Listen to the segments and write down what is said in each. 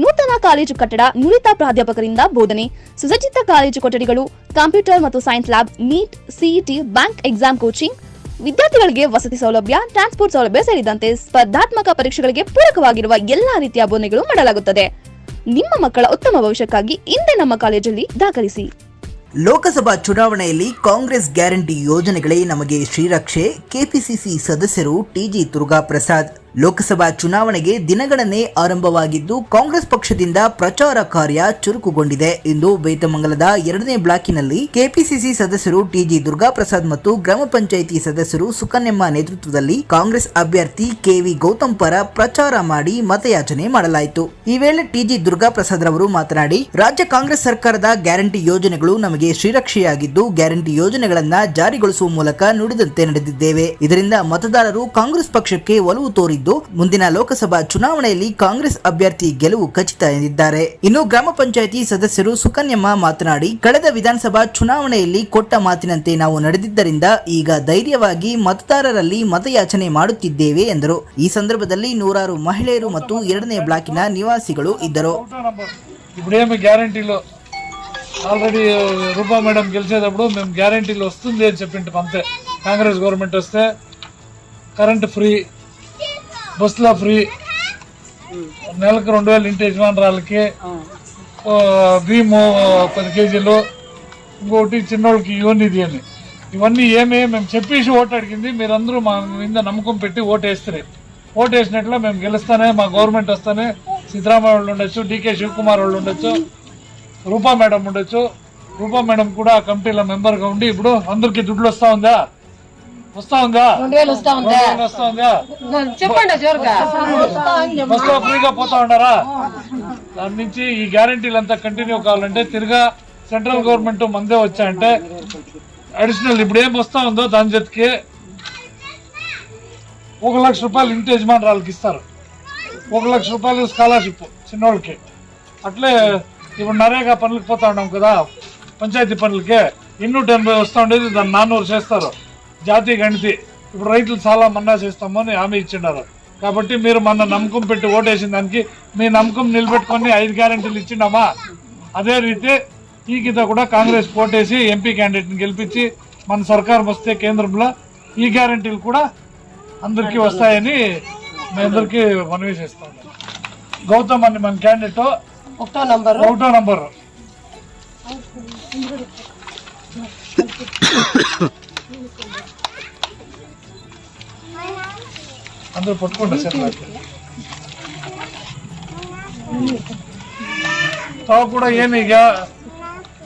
ನೂತನ ಕಾಲೇಜು ಕಟ್ಟಡ ನುರಿತ ಪ್ರಾಧ್ಯಾಪಕರಿಂದ ಬೋಧನೆ. ಸುಸಜ್ಜಿತ ಕಾಲೇಜು ಕೊಠಡಿಗಳು, ಕಂಪ್ಯೂಟರ್ ಮತ್ತು science lab, NEET CET bank exam coaching. ವಿದ್ಯಾರ್ಥಿಗಳಿಗೆ ವಸತಿ ಸೌಲಭ್ಯ, ಟ್ರಾನ್ಸ್ಪೋರ್ಟ್ ಸೌಲಭ್ಯ ಸೇರಿದಂತೆ ಸ್ಪರ್ಧಾತ್ಮಕ ಪರೀಕ್ಷೆಗಳಿಗೆ ಪೂರಕವಾಗಿರುವ ಎಲ್ಲಾ ರೀತಿಯ ಬೋಧನೆಗಳು ಮಾಡಲಾಗುತ್ತದೆ. ನಿಮ್ಮ ಮಕ್ಕಳ ಉತ್ತಮ ಭವಿಷ್ಯಕ್ಕಾಗಿ ಇಂದೇ ನಮ್ಮ ಕಾಲೇಜಲ್ಲಿ ದಾಖಲಿಸಿ. ಲೋಕಸಭಾ ಚುನಾವಣೆಯಲ್ಲಿ ಕಾಂಗ್ರೆಸ್ ಗ್ಯಾರಂಟಿ ಯೋಜನೆಗಳೇ ನಮಗೆ ಶ್ರೀರಕ್ಷೆ. ಕೆಪಿಸಿಸಿ ಸದಸ್ಯರು ಟಿಜಿ ದುರ್ಗಾ ಪ್ರಸಾದ್ ಲೋಕಸಭಾ ಚುನಾವಣೆಗೆ ದಿನಗಣನೆ ಆರಂಭವಾಗಿದ್ದು ಕಾಂಗ್ರೆಸ್ ಪಕ್ಷದಿಂದ ಪ್ರಚಾರ ಕಾರ್ಯ ಚುರುಕುಗೊಂಡಿದೆ. ಎಂದು ಬೇತಮಂಗಲದ ಎರಡನೇ ಬ್ಲಾಕಿನಲ್ಲಿ ಕೆಪಿಸಿಸಿ ಸದಸ್ಯರು ಟಿಜಿ ದುರ್ಗಾ ಪ್ರಸಾದ್ ಮತ್ತು ಗ್ರಾಮ ಪಂಚಾಯಿತಿ ಸದಸ್ಯರು ಸುಕನ್ಯಮ್ಮ ನೇತೃತ್ವದಲ್ಲಿ ಕಾಂಗ್ರೆಸ್ ಅಭ್ಯರ್ಥಿ ಕೆವಿ ಗೌತಮ್ ಪರ ಪ್ರಚಾರ ಮಾಡಿ ಮತಯಾಚನೆ ಮಾಡಲಾಯಿತು. ಈ ವೇಳೆ ಟಿಜಿ ದುರ್ಗಾ ಪ್ರಸಾದ್ ರವರು ಮಾತನಾಡಿ, ರಾಜ್ಯ ಕಾಂಗ್ರೆಸ್ ಸರ್ಕಾರದ ಗ್ಯಾರಂಟಿ ಯೋಜನೆಗಳು ನಮಗೆ ಶ್ರೀರಕ್ಷೆಯಾಗಿದ್ದು, ಗ್ಯಾರಂಟಿ ಯೋಜನೆಗಳನ್ನ ಜಾರಿಗೊಳಿಸುವ ಮೂಲಕ ನುಡಿದಂತೆ ನಡೆದಿದ್ದೇವೆ. ಇದರಿಂದ ಮತದಾರರು ಕಾಂಗ್ರೆಸ್ ಪಕ್ಷಕ್ಕೆ ಒಲವು ಮಾಡಿದ್ದು ಮುಂದಿನ ಲೋಕಸಭಾ ಚುನಾವಣೆಯಲ್ಲಿ ಕಾಂಗ್ರೆಸ್ ಅಭ್ಯರ್ಥಿ ಗೆಲುವು ಖಚಿತ ಎಂದಿದ್ದಾರೆ. ಇನ್ನು ಗ್ರಾಮ ಪಂಚಾಯಿತಿ ಸದಸ್ಯರು ಸುಕನ್ಯಮ್ಮ ಮಾತನಾಡಿ, ಕಳೆದ ವಿಧಾನಸಭಾ ಚುನಾವಣೆಯಲ್ಲಿ ಕೊಟ್ಟ ಮಾತಿನಂತೆ ನಾವು ನಡೆದಿದ್ದರಿಂದ ಈಗ ಧೈರ್ಯವಾಗಿ ಮತದಾರರಲ್ಲಿ ಮತಯಾಚನೆ ಮಾಡುತ್ತಿದ್ದೇವೆ ಎಂದರು. ಈ ಸಂದರ್ಭದಲ್ಲಿ ನೂರಾರು ಮಹಿಳೆಯರು ಮತ್ತು ಎರಡನೇ ಬ್ಲಾಕಿನ ನಿವಾಸಿಗಳು ಇದ್ದರು. ಆಲ್ರೆಡಿ ರೂಪಾ ಮೇಡಮ್ గెలిచేటప్పుడు ಮೇಮ್ ಗ್ಯಾರಂಟಿಲಿ వస్తుంది అని చెప్పింటాం అంతే కాంగ్రెస్ గవర్నమెంట్ వస్తే కరెంట్ బస్సులో ఫ్రీ. నెలకు రెండు వేలు ఇంటి యజమానురాలకి ఓ, భీము పది కేజీలు ఇంకోటి చిన్నోళ్ళకి యూనిది అని. ఇవన్నీ ఏమి మేము చెప్పేసి ఓటు అడిగింది. మీరందరూ మా మీద నమ్మకం పెట్టి ఓటు ఓటు వేసినట్లు మేము గెలుస్తానే మా గవర్నమెంట్ వస్తానే. సిద్ధరామయ్య వాళ్ళు ఉండొచ్చు డికే శివకుమార్ వాళ్ళు ఉండొచ్చు రూపా మేడం ఉండొచ్చు. రూపా మేడం కూడా ఆ కమిటీలో మెంబర్గా ఉండి ఇప్పుడు అందరికీ దుడ్లు వస్తా ఉందా? వస్తా ఉందా వస్తా ఉందా చెప్పండి బస్సులో ఫ్రీగా పోతా ఉన్నారా దాని నుంచి ఈ గ్యారంటీలు అంతా కంటిన్యూ కావాలంటే తిరిగా సెంట్రల్ గవర్నమెంట్ మందే వచ్చాయంటే అడిషనల్ ఇప్పుడు ఏం వస్తా ఉందో దాని జతకి ఒక లక్ష రూపాయలు ఇంటి యజమానురాలకి ఇస్తారు. ఒక లక్ష రూపాయలు స్కాలర్షిప్ చిన్నోళ్ళకి. అట్లే ఇప్పుడు నరేగా పనులకు పోతా ఉన్నాం కదా పంచాయతీ పనులకి. ఇన్నూట ఎనభై వస్తూ ఉండేది దాన్ని నాన్నూరు చేస్తారు. జాతీయ గణితి. ఇప్పుడు రైతులు చాలా మన్నా చేస్తామని హామీ ఇచ్చిండారు. కాబట్టి మీరు మన నమ్మకం పెట్టి ఓటేసిన దానికి మీ నమ్మకం నిలబెట్టుకొని ఐదు గ్యారెంటీలు ఇచ్చిండామా? అదే రీతి ఈ కింద కూడా కాంగ్రెస్ ఓటేసి ఎంపీ క్యాండిడేట్ని గెలిపించి మన సర్కారం వస్తే కేంద్రంలో ఈ గ్యారెంటీలు కూడా అందరికీ వస్తాయని మీ అందరికీ మనవి చేస్తాం. గౌతమ్ అని మన క్యాండిడేట్. ఒకటో నంబర్. ఒకటో నంబర్. ಅಂದ್ರೆ ಪಟ್ಕೊಂಡ್ರೆ ಸೆಟ್ಲ್ ಆಗ್ತದೆ ತಾವು ಕೂಡ ಏನೀಗ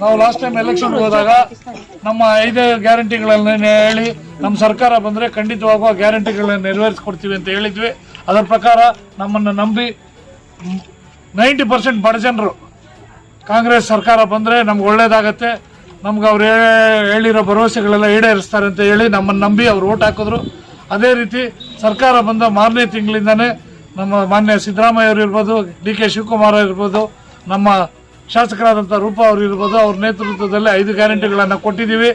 ನಾವು ಲಾಸ್ಟ್ ಟೈಮ್ ಎಲೆಕ್ಷನ್ ಹೋದಾಗ ನಮ್ಮ ಐದು ಗ್ಯಾರಂಟಿಗಳನ್ನ ಹೇಳಿ ನಮ್ಮ ಸರ್ಕಾರ ಬಂದ್ರೆ ಖಂಡಿತವಾಗುವ ಗ್ಯಾರಂಟಿಗಳನ್ನ ನೆರವೇರಿಸ್ಕೊಡ್ತೀವಿ ಅಂತ ಹೇಳಿದ್ವಿ. ಅದರ ಪ್ರಕಾರ ನಮ್ಮನ್ನು ನಂಬಿ ನೈಂಟಿ ಪರ್ಸೆಂಟ್ ಬಡ ಜನರು ಕಾಂಗ್ರೆಸ್ ಸರ್ಕಾರ ಬಂದರೆ ನಮ್ಗೆ ಒಳ್ಳೇದಾಗತ್ತೆ. ನಮ್ಗೆ ಅವ್ರು ಹೇಳಿರೋ ಭರವಸೆಗಳೆಲ್ಲ ಈಡೇರಿಸ್ತಾರೆ ಅಂತ ಹೇಳಿ ನಮ್ಮನ್ನು ನಂಬಿ ಅವ್ರು ಓಟ್ ಹಾಕಿದ್ರು. ಅದೇ ರೀತಿ ಸರ್ಕಾರ ಬಂದ ಮಾರನೇ ತಿಂಗಳಿಂದನೇ ನಮ್ಮ ಮಾನ್ಯ ಸಿದ್ದರಾಮಯ್ಯ ಅವರು ಇರ್ಬೋದು, ಡಿ ಕೆ ಶಿವಕುಮಾರ್ ಇರ್ಬೋದು, ನಮ್ಮ ಶಾಸಕರಾದಂಥ ರೂಪ ಅವರು ಇರ್ಬೋದು, ಅವ್ರ ನೇತೃತ್ವದಲ್ಲಿ ಐದು ಗ್ಯಾರಂಟಿಗಳನ್ನು ಕೊಟ್ಟಿದ್ದೀವಿ.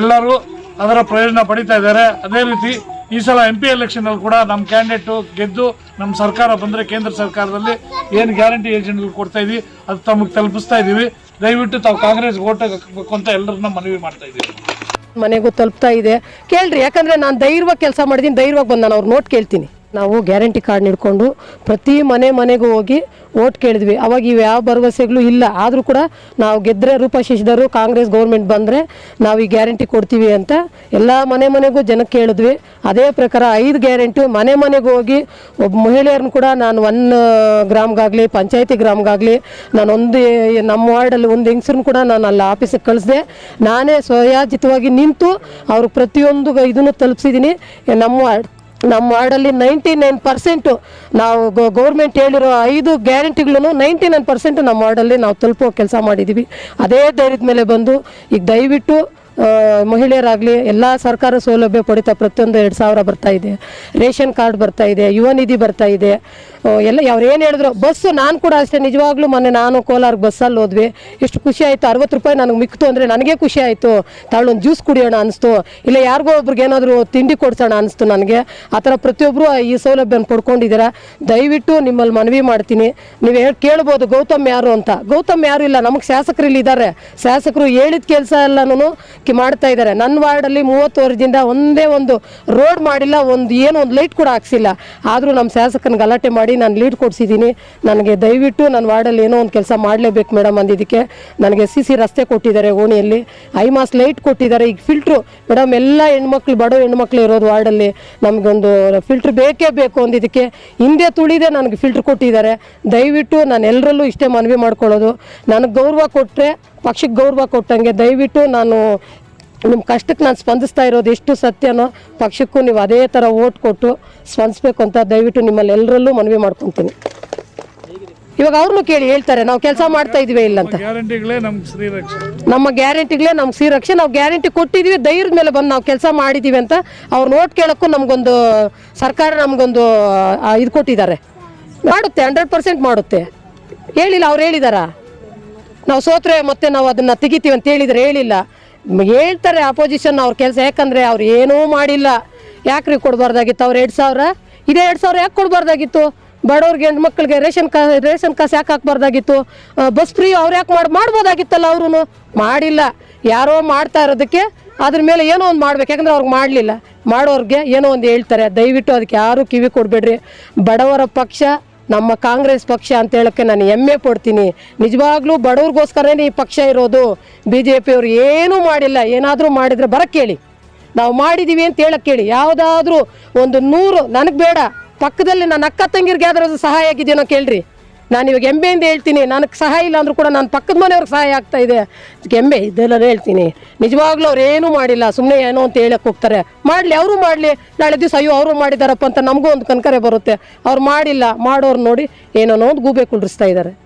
ಎಲ್ಲರೂ ಅದರ ಪ್ರಯೋಜನ ಪಡಿತಾ ಇದ್ದಾರೆ. ಅದೇ ರೀತಿ ಈ ಸಲ ಎಂ ಪಿ ಎಲೆಕ್ಷನಲ್ಲಿ ಕೂಡ ನಮ್ಮ ಕ್ಯಾಂಡಿಡೇಟು ಗೆದ್ದು ನಮ್ಮ ಸರ್ಕಾರ ಬಂದರೆ ಕೇಂದ್ರ ಸರ್ಕಾರದಲ್ಲಿ ಏನು ಗ್ಯಾರಂಟಿ ಏಜೆಂಟ್ಗಳು ಕೊಡ್ತಾ ಇದ್ದೀವಿ ಅದು ತಮಗೆ ತಲುಪಿಸ್ತಾ ಇದ್ದೀವಿ ದಯವಿಟ್ಟು ತಾವು ಕಾಂಗ್ರೆಸ್ ಓಟ್ ಹಾಕಬೇಕು ಅಂತ ಎಲ್ಲರನ್ನ ಮನವಿ ಮಾಡ್ತಾ ಇದ್ದೀವಿ ಮನೆಗೂ ತಲುಪ್ತಾ ಇದೆ. ಕೇಳ್ರಿ, ಯಾಕಂದ್ರೆ ನಾನು ಧೈರ್ಯವಾಗಿ ಕೆಲಸ ಮಾಡಿದ್ದೀನಿ ಧೈರ್ಯವಾಗಿ ಬಂದು ನಾನು ಅವ್ರ ನೋಟ್ ಕೇಳ್ತೀನಿ. ನಾವು ಗ್ಯಾರಂಟಿ ಕಾರ್ಡ್ ಹಿಡ್ಕೊಂಡು ಪ್ರತಿ ಮನೆ ಮನೆಗೂ ಹೋಗಿ ಓಟ್ ಕೇಳಿದ್ವಿ. ಅವಾಗ ಇವು ಯಾವ ಭರವಸೆಗಳು ಇಲ್ಲ. ಆದರೂ ಕೂಡ ನಾವು ಗೆದ್ದರೆ ರೂಪ ಶಶಿಧರು ಕಾಂಗ್ರೆಸ್ ಗೌರ್ಮೆಂಟ್ ಬಂದರೆ ನಾವು ಈ ಗ್ಯಾರಂಟಿ ಕೊಡ್ತೀವಿ ಅಂತ ಎಲ್ಲ ಮನೆ ಮನೆಗೂ ಜನಕ್ಕೆ ಕೇಳಿದ್ವಿ ಅದೇ ಪ್ರಕಾರ ಐದು ಗ್ಯಾರಂಟಿ ಮನೆ ಮನೆಗೂ ಹೋಗಿ ಒಬ್ಬ ಮಹಿಳೆಯರನ್ನು ಕೂಡ ನಾನು ಒನ್ ಗ್ರಾಮ್ಗಾಗಲಿ, ಪಂಚಾಯತಿ ಗ್ರಾಮ್ಗಾಗಲಿ, ನಾನು ಒಂದು ನಮ್ಮ ವಾರ್ಡಲ್ಲಿ ಒಂದು ಹೆಂಗಸ್ರನ್ನ ಕೂಡ ನಾನು ಅಲ್ಲಿ ಆಫೀಸಿಗೆ ಕಳಿಸಿದೆ. ನಾನೇ ಸ್ವಯಾಜಿತವಾಗಿ ನಿಂತು ಅವ್ರಿಗೆ ಪ್ರತಿಯೊಂದು ಇದನ್ನು ತಲುಪಿಸಿದ್ದೀನಿ. ನಮ್ಮ ನಮ್ಮ ವಾರ್ಡಲ್ಲಿ ನೈಂಟಿ ನೈನ್ ಪರ್ಸೆಂಟು ನಾವು ಗೌರ್ಮೆಂಟ್ ಹೇಳಿರೋ ಐದು ಗ್ಯಾರಂಟಿಗಳನ್ನು ನೈಂಟಿ ನೈನ್ ಪರ್ಸೆಂಟು ನಮ್ಮ ವಾರ್ಡಲ್ಲಿ ನಾವು ತಲುಪೋ ಕೆಲಸ ಮಾಡಿದ್ದೀವಿ. ಅದೇ ಧೈರ್ಯದ ಮೇಲೆ ಬಂದು ಈಗ ದಯವಿಟ್ಟು ಮಹಿಳೆಯರಾಗಲಿ ಎಲ್ಲ ಸರ್ಕಾರ ಸೌಲಭ್ಯ ಪಡಿತಾ ಪ್ರತಿಯೊಂದು ಎರಡು ಸಾವಿರ ಬರ್ತಾ ಇದೆ. ರೇಷನ್ ಕಾರ್ಡ್ ಬರ್ತಾ ಇದೆ, ಯುವ ನಿಧಿ ಬರ್ತಾ ಇದೆ. ಎಲ್ಲ ಅವ್ರು ಏನು ಹೇಳಿದ್ರು ಬಸ್ಸು ನಾನು ಕೂಡ ಅಷ್ಟೇ, ನಿಜವಾಗ್ಲೂ ಮೊನ್ನೆ ನಾನು ಕೋಲಾರ ಬಸ್ಸಲ್ಲಿ ಹೋದ್ವಿ. ಎಷ್ಟು ಖುಷಿ ಆಯಿತು, ಅರವತ್ತು ರೂಪಾಯಿ ನನಗೆ ಮಿಕ್ತು ಅಂದರೆ ನನಗೆ ಖುಷಿ ಆಯಿತು. ತಾಳೊಂದು ಜ್ಯೂಸ್ ಕುಡಿಯೋಣ ಅನಿಸ್ತು. ಇಲ್ಲ ಯಾರಿಗೋ ಒಬ್ರಿಗೆ ಏನಾದರೂ ತಿಂಡಿ ಕೊಡ್ಸೋಣ ಅನಿಸ್ತು ನನಗೆ. ಆ ಥರ ಪ್ರತಿಯೊಬ್ಬರು ಈ ಸೌಲಭ್ಯನ ಪಡ್ಕೊಂಡಿದ್ದೀರಾ? ದಯವಿಟ್ಟು ನಿಮ್ಮಲ್ಲಿ ಮನವಿ ಮಾಡ್ತೀನಿ. ನೀವು ಹೇಳಿ, ಕೇಳ್ಬೋದು ಗೌತಮ್ ಯಾರು ಅಂತ. ಗೌತಮ್ ಯಾರು ಇಲ್ಲ, ನಮಗೆ ಶಾಸಕರು ಇಲ್ಲಿ ಇದ್ದಾರೆ ಶಾಸಕರು ಹೇಳಿದ ಕೆಲಸ ಎಲ್ಲನೂ ಮಾಡ್ತಾ ಇದ್ದಾರೆ. ನನ್ನ ವಾರ್ಡಲ್ಲಿ ಮೂವತ್ತು ವರ್ಷದಿಂದ ಒಂದೇ ಒಂದು ರೋಡ್ ಮಾಡಿಲ್ಲ, ಒಂದು ಏನು ಒಂದು ಲೈಟ್ ಕೂಡ ಹಾಕ್ಸಿಲ್ಲ. ಆದರೂ ನಮ್ಮ ಶಾಸಕನ ಗಲಾಟೆ ಮಾಡಿ ನಾನು ಲೀಡ್ ಕೊಡಿಸಿದ್ದೀನಿ. ನನಗೆ ದಯವಿಟ್ಟು ನನ್ನ ವಾರ್ಡಲ್ಲಿ ಏನೋ ಒಂದು ಕೆಲಸ ಮಾಡಲೇಬೇಕು ಮೇಡಮ್ ಅಂದಿದ್ದಕ್ಕೆ. ನನಗೆ ಸಿ ಸಿ ರಸ್ತೆ ಕೊಟ್ಟಿದ್ದಾರೆ ಓಣಿಯಲ್ಲಿ. ಐ ಮಾಸ್ ಲೈಟ್ ಕೊಟ್ಟಿದ್ದಾರೆ. ಈಗ ಫಿಲ್ಟ್ರು ಮೇಡಮ್, ಎಲ್ಲ ಹೆಣ್ಮಕ್ಳು, ಬಡ ಹೆಣ್ಮಕ್ಳು ಇರೋದು ವಾರ್ಡಲ್ಲಿ. ನಮಗೊಂದು ಫಿಲ್ಟ್ರ್ ಬೇಕೇ ಬೇಕು ಅಂದಿದ್ದಕ್ಕೆ. ಹಿಂದೆ ತುಳಿದೆ ನನಗೆ ಫಿಲ್ಟ್ರ್ ಕೊಟ್ಟಿದ್ದಾರೆ. ದಯವಿಟ್ಟು ನಾನು ಎಲ್ಲರಲ್ಲೂ ಇಷ್ಟೇ ಮನವಿ ಮಾಡ್ಕೊಳ್ಳೋದು. ನನಗೆ ಗೌರವ ಕೊಟ್ಟರೆ ಪಕ್ಷಕ್ಕೆ ಗೌರವ ಕೊಟ್ಟಂಗೆ ದಯವಿಟ್ಟು ನಾನು ನಿಮ್ಮ ಕಷ್ಟಕ್ಕೆ ನಾನು ಸ್ಪಂದಿಸ್ತಾ ಇರೋದು ಎಷ್ಟು ಸತ್ಯನೋ ಪಕ್ಷಕ್ಕೂ ನೀವು ಅದೇ ಥರ ಓಟ್ ಕೊಟ್ಟು ಸ್ಪಂದಿಸ್ಬೇಕು ಅಂತ ದಯವಿಟ್ಟು ನಿಮ್ಮಲ್ಲಿ ಎಲ್ಲರಲ್ಲೂ ಮನವಿ ಮಾಡ್ಕೊತೀನಿ. ಇವಾಗ ಅವ್ರನ್ನೂ ಕೇಳಿ ಹೇಳ್ತಾರೆ ನಾವು ಕೆಲಸ ಮಾಡ್ತಾ ಇದೀವಿ ಇಲ್ಲ ಅಂತ. ನಮ್ಮ ಗ್ಯಾರಂಟಿಗಳೇ ನಮ್ಗೆ ಶ್ರೀರಕ್ಷೆ. ನಾವು ಗ್ಯಾರಂಟಿ ಕೊಟ್ಟಿದ್ದೀವಿ ಧೈರ್ಯದ ಮೇಲೆ ಬಂದು ನಾವು ಕೆಲಸ ಮಾಡಿದ್ದೀವಿ ಅಂತ ಅವ್ರು ನೋಟ್ ಕೇಳೋಕ್ಕೂ ನಮಗೊಂದು ಸರ್ಕಾರ ನಮಗೊಂದು ಇದು ಕೊಟ್ಟಿದ್ದಾರೆ. ಮಾಡುತ್ತೆ ಹಂಡ್ರೆಡ್ ಪರ್ಸೆಂಟ್ ಮಾಡುತ್ತೆ. ಹೇಳಿಲ್ಲ ಅವ್ರು ಹೇಳಿದಾರ? ನಾವು ಸೋತ್ರೆ ಮತ್ತೆ ನಾವು ಅದನ್ನು ತೆಗಿತೀವಿ ಅಂತ ಹೇಳಿದ್ರೆ ಹೇಳಿಲ್ಲ. ಹೇಳ್ತಾರೆ ಅಪೋಸಿಷನ್ ಅವ್ರ ಕೆಲಸ, ಯಾಕಂದರೆ ಅವ್ರು ಏನೂ ಮಾಡಿಲ್ಲ. ಯಾಕ್ರಿ ಕೊಡಬಾರ್ದಾಗಿತ್ತು? ಅವ್ರು ಎರಡು ಸಾವಿರ? ಇದೇ ಎರಡು ಸಾವಿರ ಯಾಕೆ ಕೊಡಬಾರ್ದಾಗಿತ್ತು? ಬಡವ್ರಿಗೆ ಹೆಣ್ಮಕ್ಳಿಗೆ ರೇಷನ್ ಕಾ, ರೇಷನ್ ಕಾಸು ಯಾಕೆ ಹಾಕ್ಬಾರ್ದಾಗಿತ್ತು? ಬಸ್ ಫ್ರೀ ಅವ್ರು ಯಾಕೆ ಮಾಡಿ, ಮಾಡ್ಬೋದಾಗಿತ್ತಲ್ಲ ಅವ್ರೂ ಮಾಡಿಲ್ಲ. ಯಾರೋ ಮಾಡ್ತಾ ಇರೋದಕ್ಕೆ ಅದ್ರ ಮೇಲೆ ಏನೋ ಒಂದು ಮಾಡ್ಬೇಕು. ಯಾಕಂದ್ರೆ ಅವ್ರಿಗೆ ಮಾಡಲಿಲ್ಲ. ಮಾಡೋರಿಗೆ ಏನೋ ಒಂದು ಹೇಳ್ತಾರೆ. ದಯವಿಟ್ಟು ಅದಕ್ಕೆ ಯಾರೂ ಕಿವಿ ಕೊಡಬೇಡ್ರಿ. ಬಡವರ ಪಕ್ಷ ನಮ್ಮ ಕಾಂಗ್ರೆಸ್ ಪಕ್ಷ ಅಂತ ಹೇಳೋಕ್ಕೆ ನಾನು ಹೆಮ್ಮೆ ಪಡ್ತೀನಿ. ನಿಜವಾಗ್ಲೂ ಬಡವ್ರಿಗೋಸ್ಕರನೇ ಈ ಪಕ್ಷ ಇರೋದು. ಬಿ ಜೆ ಪಿಯವ್ರು ಏನೂ ಮಾಡಿಲ್ಲ. ಏನಾದರೂ ಮಾಡಿದರೆ ಬರಕ್ಕೆ ಹೇಳಿ ನಾವು ಮಾಡಿದ್ದೀವಿ ಅಂತ ಹೇಳಕ್ಕೆ ಕೇಳಿ. ಯಾವುದಾದ್ರೂ ಒಂದು ನೂರು, ನನಗೆ ಬೇಡ. ಪಕ್ಕದಲ್ಲಿ ನನ್ನ ಅಕ್ಕ ತಂಗಿರಿಗೆ ಯಾವ್ದಾದ್ರು ಸಹಾಯ ಆಗಿದೆಯೋ ಕೇಳ್ರಿ. ನಾನು ಇವಾಗ ಹೆಮ್ಮೆಯಿಂದ ಹೇಳ್ತೀನಿ, ನನಗೆ ಸಹಾಯ ಇಲ್ಲ ಅಂದ್ರೂ ಕೂಡ ನಾನು ಪಕ್ಕದ ಮನೆಯವ್ರಿಗೆ ಸಹಾಯ ಆಗ್ತಾ ಇದೆ. ಎಂಬೆ ಇದೆಲ್ಲ ಹೇಳ್ತೀನಿ. ನಿಜವಾಗ್ಲೂ ಅವ್ರು ಏನೂ ಮಾಡಿಲ್ಲ ಸುಮ್ಮನೆ ಏನೋ ಅಂತ ಹೇಳಕ್ಕೆ ಹೋಗ್ತಾರೆ. ಮಾಡಲಿ, ಅವರು ಮಾಡಲಿ. ನಾಳೆ ದಿವಸ ಅಯ್ಯೋ, ಅವರು ಮಾಡಿದಾರಪ್ಪ ಅಂತ ನಮಗೂ ಒಂದು ಕನ್ಕರೆ ಬರುತ್ತೆ. ಅವ್ರು ಮಾಡಿಲ್ಲ, ಮಾಡೋರು ನೋಡಿ ಏನೋ ಒಂದು ಗೂಬೆ ಕುಳ್ಳಿಸ್ತಾ ಇದ್ದಾರೆ